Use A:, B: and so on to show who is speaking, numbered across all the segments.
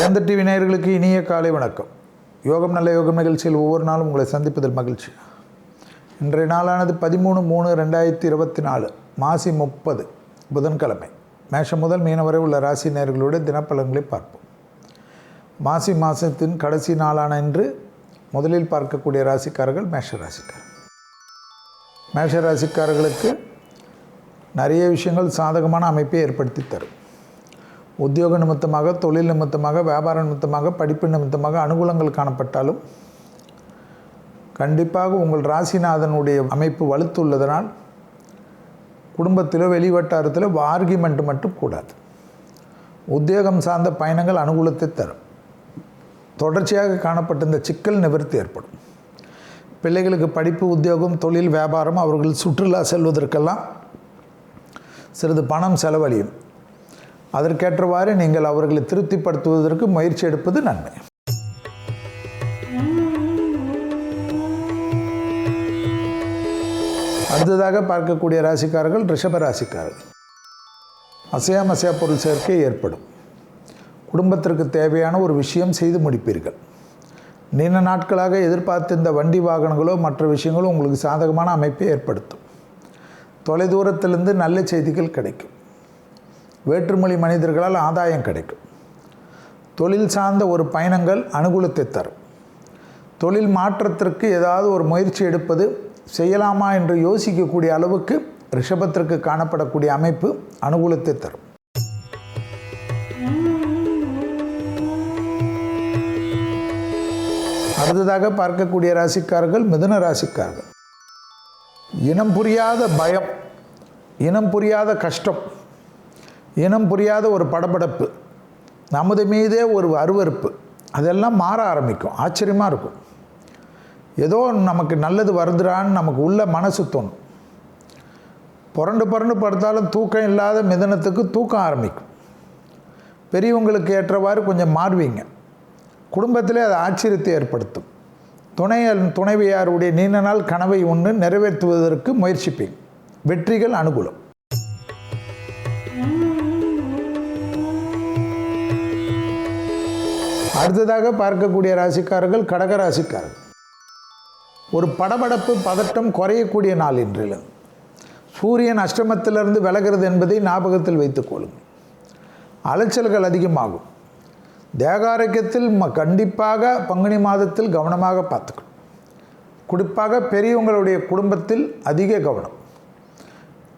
A: வேந்த TV நேயர்களுக்கு இனிய காலை வணக்கம். யோகம் நல்ல யோகம் நிகழ்ச்சியில் ஒவ்வொரு நாளும் உங்களை சந்திப்பதில் மகிழ்ச்சி. இன்றைய நாளானது பதிமூணு மூணு ரெண்டாயிரத்தி இருபத்தி நாலு மாசி முப்பது புதன்கிழமை. மேஷம் முதல் மீன வரை உள்ள ராசி நேர்களுடைய தினப்பலன்களை பார்ப்போம். மாசி மாதத்தின் கடைசி நாளான இன்று முதலில் பார்க்கக்கூடிய ராசிக்காரர்கள் மேஷ ராசிக்காரர். மேஷ ராசிக்காரர்களுக்கு நிறைய விஷயங்கள் சாதகமான அமைப்பை ஏற்படுத்தி தரும். உத்தியோக நிமித்தமாக தொழில் நிமித்தமாக வியாபார நிமித்தமாக படிப்பு நிமித்தமாக அனுகூலங்கள் காணப்பட்டாலும் கண்டிப்பாக உங்கள் ராசிநாதனுடைய அமைப்பு வலுத்துள்ளதனால் குடும்பத்திலோ வெளிவட்டாரத்திலோ ஆர்கியூமெண்ட் மட்டும் கூடாது. உத்தியோகம் சார்ந்த பயணங்கள் அனுகூலத்தை தரும். தொடர்ச்சியாக காணப்பட்ட இந்த சிக்கல் நிவர்த்தி ஏற்படும். பிள்ளைகளுக்கு படிப்பு உத்தியோகம் தொழில் வியாபாரம் அவர்கள் சுற்றுலா செல்வதற்கெல்லாம் சிறிது பணம் செலவழியும். அதற்கேற்றவாறு நீங்கள் அவர்களை திருப்திப்படுத்துவதற்கு முயற்சி எடுப்பது நன்மை. அடுத்ததாக பார்க்கக்கூடிய ராசிக்காரர்கள் ரிஷப ராசிக்காரர்கள். அசையாமசையா பொருள் சேர்க்கை ஏற்படும். குடும்பத்திற்கு தேவையான ஒரு விஷயம் செய்து முடிப்பீர்கள். நீண்ட நாட்களாக எதிர்பார்த்திருந்த வண்டி வாகனங்களோ மற்ற விஷயங்களோ உங்களுக்கு சாதகமான அமைப்பை ஏற்படுத்தும். தொலைதூரத்திலிருந்து நல்ல செய்திகள் கிடைக்கும். வேற்றுமொழி மனிதர்களால் ஆதாயம் கிடைக்கும். தொழில் சார்ந்த ஒரு பயணங்கள் அனுகூலத்தை தரும். தொழில் மாற்றத்திற்கு ஏதாவது ஒரு முயற்சி எடுப்பது செய்யலாமா என்று யோசிக்கக்கூடிய அளவுக்கு ரிஷபத்திற்கு காணப்படக்கூடிய அமைப்பு அனுகூலத்தை தரும். அடுத்ததாக பார்க்கக்கூடிய ராசிக்காரர்கள் மிதுன ராசிக்காரர்கள். இனம் புரியாத பயம் இனம் புரியாத கஷ்டம் இனம் புரியாத ஒரு படபடப்பு நமது மீதே ஒரு அருவருப்பு அதெல்லாம் மாற ஆரம்பிக்கும். ஆச்சரியமாக இருக்கும். ஏதோ நமக்கு நல்லது வருதுடான்னு நமக்கு உள்ள மனசு தோணும். புரண்டு புரண்டு படுத்தாலும் தூக்கம் இல்லாத மிதனத்துக்கு தூக்கம் ஆரம்பிக்கும். பெரியவங்களுக்கு ஏற்றவாறு கொஞ்சம் மாறுவீங்க. குடும்பத்திலே அது ஆச்சரியத்தை ஏற்படுத்தும். துணை துணைவியாருடைய நீண்ட நாள் கனவை ஒன்று நிறைவேற்றுவதற்கு முயற்சிப்பீங்க. வெற்றிகள் அனுகூலம். அடுத்ததாக பார்க்கக்கூடிய ராசிக்காரர்கள் கடக ராசிக்காரர்கள். ஒரு படபடப்பு பதட்டம் குறையக்கூடிய நாள் இன்றிலிருந்து சூரியன் அஷ்டமத்திலிருந்து விலகிறது என்பதை ஞாபகத்தில் வைத்துக்கொள்ளுங்கள் அலைச்சல்கள் அதிகமாகும். தேகாரோக்கியத்தில் ம கண்டிப்பாக பங்குனி மாதத்தில் கவனமாக பார்த்துக்கணும். குறிப்பாக பெரியவங்களுடைய குடும்பத்தில் அதிக கவனம்.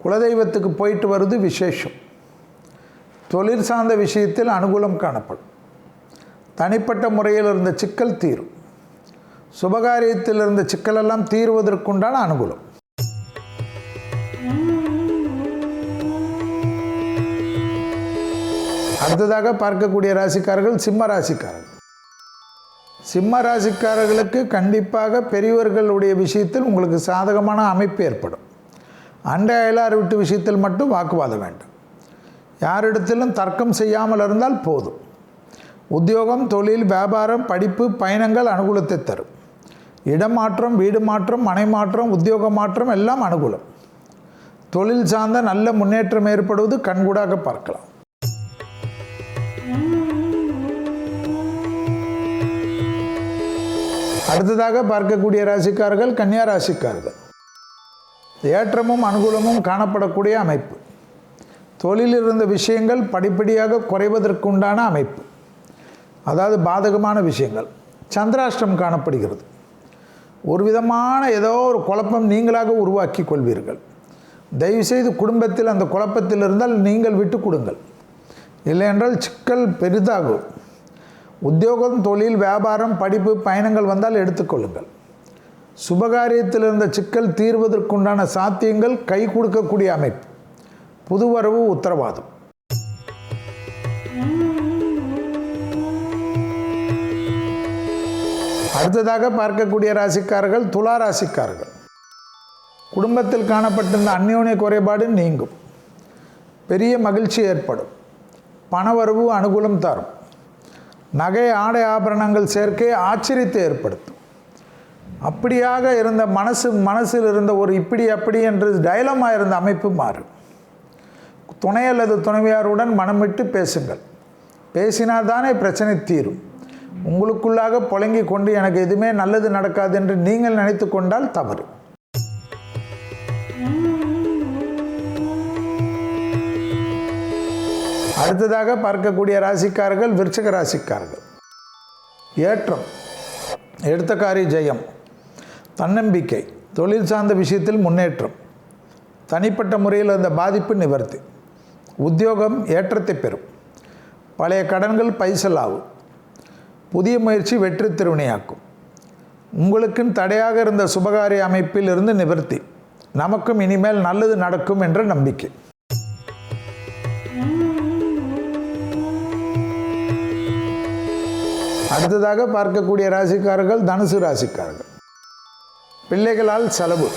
A: குலதெய்வத்துக்கு போயிட்டு வருது விசேஷம். தொழில் சார்ந்த விஷயத்தில் அனுகூலம் காணப்படும். தனிப்பட்ட முறையில் இருந்த சிக்கல் தீரும். சுபகாரியத்தில் இருந்த சிக்கலெல்லாம் தீர்வதற்குண்டான அனுகூலம். அடுத்ததாக பார்க்கக்கூடிய ராசிக்காரர்கள் சிம்ம ராசிக்காரர்கள். சிம்ம ராசிக்காரர்களுக்கு கண்டிப்பாக பெரியவர்களுடைய விஷயத்தில் உங்களுக்கு சாதகமான அமைப்பு ஏற்படும். அண்டை அயலார் வீட்டு விஷயத்தில் மட்டும் வாக்குவாதம் வேண்டும். யாரிடத்திலும் தர்க்கம் செய்யாமல் இருந்தால் போதும். உத்தியோகம் தொழில் வியாபாரம் படிப்பு பயணங்கள் அனுகூலத்தை தரும். இடமாற்றம் வீடு மாற்றம் மனை மாற்றம் உத்தியோக மாற்றம் எல்லாம் அனுகூலம். தொழில் சார்ந்த நல்ல முன்னேற்றம் ஏற்படுவது கண்கூடாக பார்க்கலாம். அடுத்ததாக பார்க்கக்கூடிய ராசிக்காரர்கள் கன்னியா ராசிக்காரர்கள். ஏற்றமும் அனுகூலமும் காணப்படக்கூடிய அமைப்பு. தொழிலில் இருந்த விஷயங்கள் படிப்படியாக குறைவதற்குண்டான அமைப்பு. அதாவது பாதகமான விஷயங்கள். சந்திராஷ்டம் காணப்படுகிறது. ஒரு விதமான ஏதோ ஒரு குழப்பம் நீங்களாக உருவாக்கி கொள்வீர்கள். தயவுசெய்து குடும்பத்தில் அந்த குழப்பத்தில் இருந்தால் நீங்கள் விட்டு கொடுங்கள். இல்லையென்றால் சிக்கல் பெரிதாகும். உத்தியோகம் தொழில் வியாபாரம் படிப்பு பயணங்கள் வந்தால் எடுத்துக்கொள்ளுங்கள் சுபகாரியத்தில் இருந்த சிக்கல் தீர்வதற்குண்டான சாத்தியங்கள் கை கொடுக்கக்கூடிய அமைப்பு. புதுவரவு உத்தரவாதம். அடுத்ததாக பார்க்கக்கூடிய ராசிக்காரர்கள் துலா ராசிக்காரர்கள். குடும்பத்தில் காணப்பட்டிருந்த அந்யோன்ய குறைபாடு நீங்கும். பெரிய மகிழ்ச்சி ஏற்படும். பணவரவு அனுகூலம் தரும். நகை ஆடை ஆபரணங்கள் சேர்க்கை ஆச்சரியத்தை ஏற்படுத்தும். அப்படியாக இருந்த மனசு மனசில் இருந்த ஒரு இப்படி அப்படி என்று டைலமாக இருந்த அமைப்பு மாறும். துணை அல்லது துணைவியாருடன் மனம் விட்டு பேசுங்கள். பேசினால் தானே பிரச்சனை தீரும். உங்களுக்குள்ளாக புழங்கி கொண்டு எனக்கு எதுவுமே நல்லது நடக்காது என்று நீங்கள் நினைத்து கொண்டால் தவறு. அடுத்ததாக பார்க்கக்கூடிய ராசிக்காரர்கள் விருச்சக ராசிக்காரர்கள். ஏற்றம் எடுத்தக்காரி ஜெயம் தன்னம்பிக்கை தொழில் சார்ந்த விஷயத்தில் முன்னேற்றம் தனிப்பட்ட முறையில் அந்த பாதிப்பு நிவர்த்தி உத்தியோகம் ஏற்றத்தை பெறும் பழைய கடன்கள் பைசல் ஆகும் புதிய முயற்சி வெற்றி திருவினையாக்கும். உங்களுக்கும் தடையாக இருந்த சுபகாரிய அமைப்பில் இருந்து நிவர்த்தி. நமக்கும் இனிமேல் நல்லது நடக்கும் என்ற நம்பிக்கை. அடுத்ததாக பார்க்கக்கூடிய ராசிக்காரர்கள் தனுசு ராசிக்காரர்கள். பிள்ளைகளால் செலவு.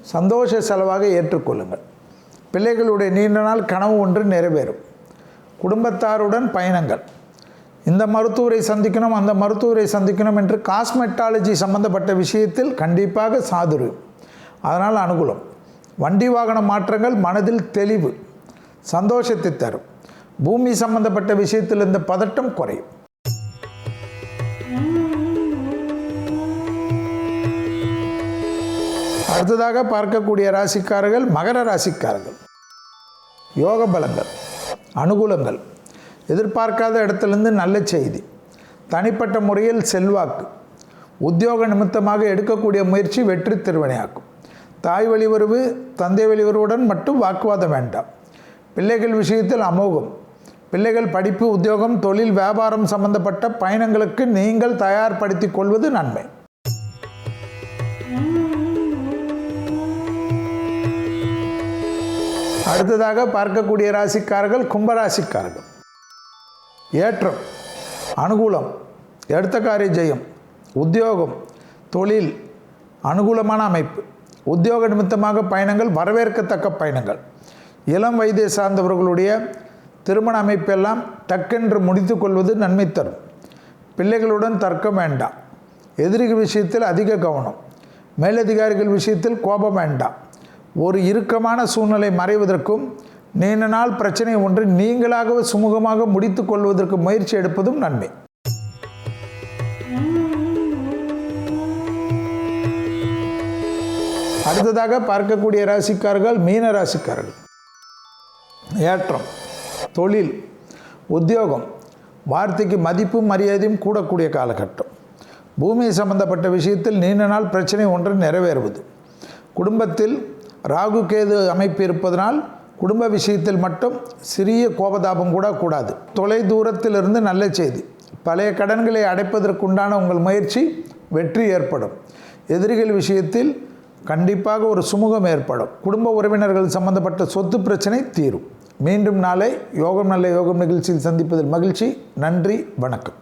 A: சந்தோஷ செலவாக ஏற்றுக்கொள்ளுங்கள். பிள்ளைகளுடைய நீண்ட நாள் கனவு ஒன்று நிறைவேறும். குடும்பத்தாருடன் பயணங்கள். இந்த மருத்துவரை சந்திக்கணும் அந்த மருத்துவரை சந்திக்கணும் என்று காஸ்மெட்டாலஜி சம்பந்தப்பட்ட விஷயத்தில் கண்டிப்பாக சாதுரு. அதனால் அனுகூலம். வண்டி வாகன மாற்றங்கள் மனதில் தெளிவு. சந்தோஷத்தை தரும். பூமி சம்பந்தப்பட்ட விஷயத்தில் இந்த பதட்டம் குறையும். அடுத்ததாக பார்க்கக்கூடிய ராசிக்காரர்கள் மகர ராசிக்காரர்கள். யோக பலங்கள் அனுகூலங்கள். எதிர்பார்க்காத இடத்துலேருந்து நல்ல செய்தி. தனிப்பட்ட முறையில் செல்வாக்கு. உத்தியோக நிமித்தமாக எடுக்கக்கூடிய முயற்சி வெற்றி திருவினையாக்கும். தாய் வழிவரவு தந்தை வெளிவருவுடன் மட்டும் வாக்குவாதம் வேண்டாம். பிள்ளைகள் விஷயத்தில் அமோகம். பிள்ளைகள் படிப்பு உத்தியோகம் தொழில் வியாபாரம் சம்பந்தப்பட்ட பயணங்களுக்கு நீங்கள் தயார்படுத்திக் கொள்வது நன்மை. அடுத்ததாக பார்க்கக்கூடிய ராசிக்காரர்கள் கும்பராசிக்காரர்கள். ஏற்றம் அனுகூலம் எடுத்த காரிய ஜெயம் உத்தியோகம் தொழில் அனுகூலமான அமைப்பு உத்தியோக நிமித்தமாக பயணங்கள் வரவேற்கத்தக்க பயணங்கள். இளம் வயதை சார்ந்தவர்களுடைய திருமண அமைப்பெல்லாம் டக்கென்று முடித்து கொள்வது நன்மை தரும். பிள்ளைகளுடன் தர்க்கம் வேண்டாம். எதிரிகள் விஷயத்தில் அதிக கவனம். மேலதிகாரிகள் விஷயத்தில் கோபம் வேண்டாம். ஒரு இறுக்கமான சூழ்நிலை மறைவதற்கும் நீண்ட நாள் பிரச்சனை ஒன்று நீங்களாகவே சுமூகமாக முடித்து கொள்வதற்கு முயற்சி எடுப்பதும் நன்மை. அடுத்ததாக பார்க்கக்கூடிய ராசிக்காரர்கள் மீன ராசிக்காரர்கள். ஏற்றம் தொழில் உத்தியோகம் வார்த்தைக்கு மதிப்பும் மரியாதையும் கூடக்கூடிய காலகட்டம். பூமி சம்பந்தப்பட்ட விஷயத்தில் நீண்ட நாள் பிரச்சனை ஒன்று நிறைவேறுவது. குடும்பத்தில் ராகு கேது அமைப்பு இருப்பதனால் குடும்ப விஷயத்தில் மட்டும் சிறிய கோபதாபம் கூட கூடாது. தொலை தூரத்திலிருந்து நல்ல செய்தி. பழைய கடன்களை அடைப்பதற்குண்டான உங்கள் முயற்சி வெற்றி ஏற்படும். எதிரிகள் விஷயத்தில் கண்டிப்பாக ஒரு சுமூகம் ஏற்படும். குடும்ப உறவினர்கள் சம்பந்தப்பட்ட சொத்து பிரச்சனை தீரும். மீண்டும் நாளை யோகம் நல்ல யோகம் நிகழ்ச்சியில் சந்திப்பதில் மகிழ்ச்சி. நன்றி. வணக்கம்.